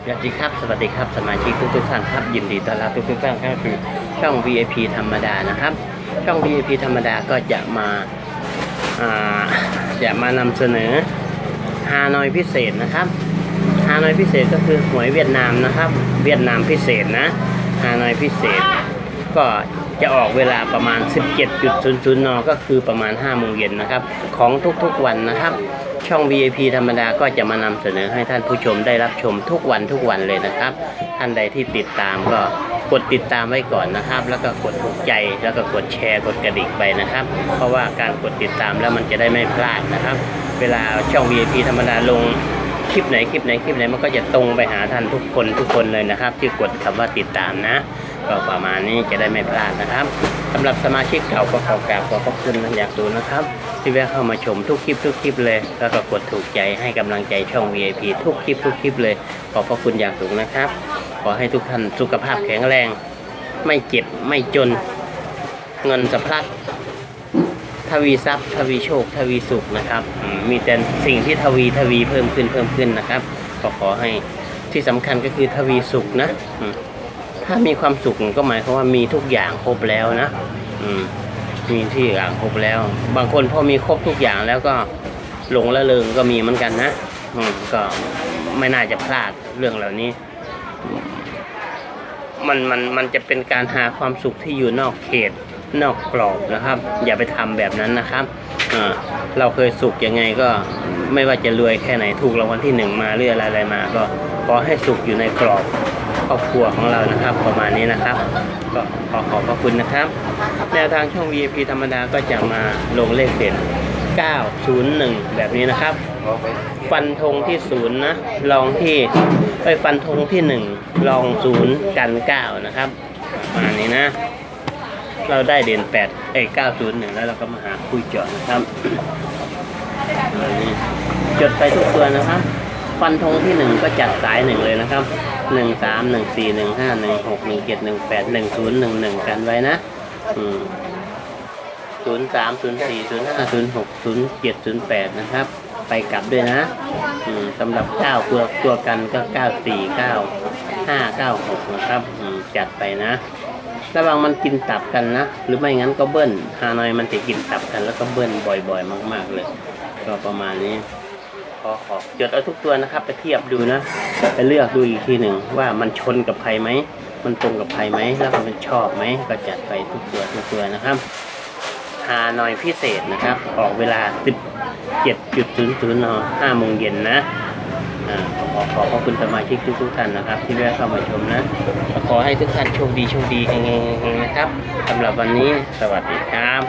สวัสดีครับ สวัสดีครับ สมาชิกทุกทุกๆท่านครับ ยินดีต้อนรับทุกทุกๆท่านเข้าสู่ช่อง VIP ธรรมดานะครับ ช่อง VIP ธรรมดาก็จะมาอ่าจะมานำเสนอฮานอยพิเศษนะครับฮานอยพิเศษก็คือหวยเวียดนามนะครับ เวียดนามพิเศษนะฮานอยพิเศษ ก็จะออกเวลาประมาณ 17.00 น ก็คือประมาณ 5 โมงเย็นนะครับ ของทุกๆวันนะครับ ช่อง VIP ธรรมดาก็จะมานำเสนอให้ท่านผู้ชมได้รับชมทุกวันทุกวันเลยนะครับ ท่านใดที่ติดตามก็กดติดตามไว้ก่อนนะครับ แล้วก็กดถูกใจแล้วก็กดแชร์กดกระดิ่งไปนะครับ เพราะว่าการกดติดตามแล้วมันจะได้ไม่พลาดนะครับ เวลาช่อง VIP ธรรมดาลงคลิปไหนคลิปไหนคลิปไหนมันก็จะตรงไปหาท่านทุกคนทุกคนเลยนะครับ ที่กดคำว่าติดตามนะ ก็ประมาณนี้จะได้ไม่พลาดนะครับสำหรับสมาชิกเก่าก็ขอกราบขอบพระคุณอยากดูนะครับ ที่แวะเข้ามาชมทุกคลิปทุกคลิปเลยแล้วก็กดถูกใจให้กำลังใจช่อง VIP ทุกคลิปทุกคลิปเลยขอบพระคุณอย่างสูงนะครับ ขอให้ทุกท่านสุขภาพแข็งแรง ไม่เจ็บไม่จน เงินสะพัดทวีทรัพย์ทวีโชค ทวีสุขนะครับมีแต่สิ่งที่ทวีทวีเพิ่มขึ้นเพิ่มขึ้นนะครับ ก็ขอให้ที่สำคัญก็คือทวีสุขนะอืม ถ้ามีความสุขก็หมายความว่ามีทุกอย่างครบแล้วนะอืมมีที่อย่างครบแล้ว บางคนพอมีครบทุกอย่างแล้วก็หลงละเริงก็มีเหมือนกันนะอืมก็ไม่น่าจะพลาดเรื่องเหล่านี้ มันมันมันจะเป็นการหาความสุขที่อยู่นอกเขต นอกกรอบนะครับ อย่าไปทำแบบนั้นนะครับเราเคยสุขยังไงก็ไม่ว่าจะรวยแค่ไหนถูกรางวัลที่หนึ่งมาหรืออะไรอะไรมา ก็ขอให้สุขอยู่ในกรอบ ครอบครัวของเรานะครับประมาณนี้นะครับ ก็ขอขอบพระคุณนะครับ แนวทางช่อง VIP ธรรมดาก็จะมาลงเลขเด่น901 แบบนี้นะครับ ฟันธงที่ศูนย์นะลองที่ไปฟันธงที่หนึ่งลองศูนย์กันเก้านะครับประมาณนี้นะ เราได้เด่นแปดเอ้ย์หนึ่งแล้วเราก็มาหาคุยจาะนะครับจดไปทุกตัวนะครับ ฟันธงที่หนึ่งก็จัดสายหนึ่งเลยนะครับหนึ่งสามหนึ่งสี่หนึ่งห้าหนึ่งหกหนึ่งเจ็ดหนึ่งแปดหนึ่งศูนย์หนึ่งหนึ่งกันไว้นะศูนย์สามศูนย์สี่ศูนย์ห้าศูนย์หกศูนย์เจ็ดศูนย์แปดนะครับ ไปกลับด้วยนะสำหรับเก้าตัวตัวกันก็เก้าสี่เก้าห้าเก้าหกนะครับจัดไปนะระวังมันกินตับกันนะ หรือไม่งั้นก็เบิ้ลฮานอยมันจะกินตับกันแล้วก็เบิ้ลบ่อยๆ มาก ๆเลย ก็ประมาณนี้ ขอขอจดเอาทุกตัวนะครับ ไปเทียบดูนะ ไปเลือกดูอีกทีหนึ่งว่ามันชนกับใครไหม มันตรงกับใครไหม แล้วก็มันชอบไหม ก็จัดไปทุกตัวทุกตัวนะครับฮานอยพิเศษนะครับ ออกเวลา 17.00น5โมงเย็นนะขอขอบพระคุณสมาชิกทุกๆท่านนะครับ ที่แวะเข้ามาชมนะ ขอให้ทุกท่านโชคดีโชคดีเฮงๆนะครับสำหรับวันนี้สวัสดีครับ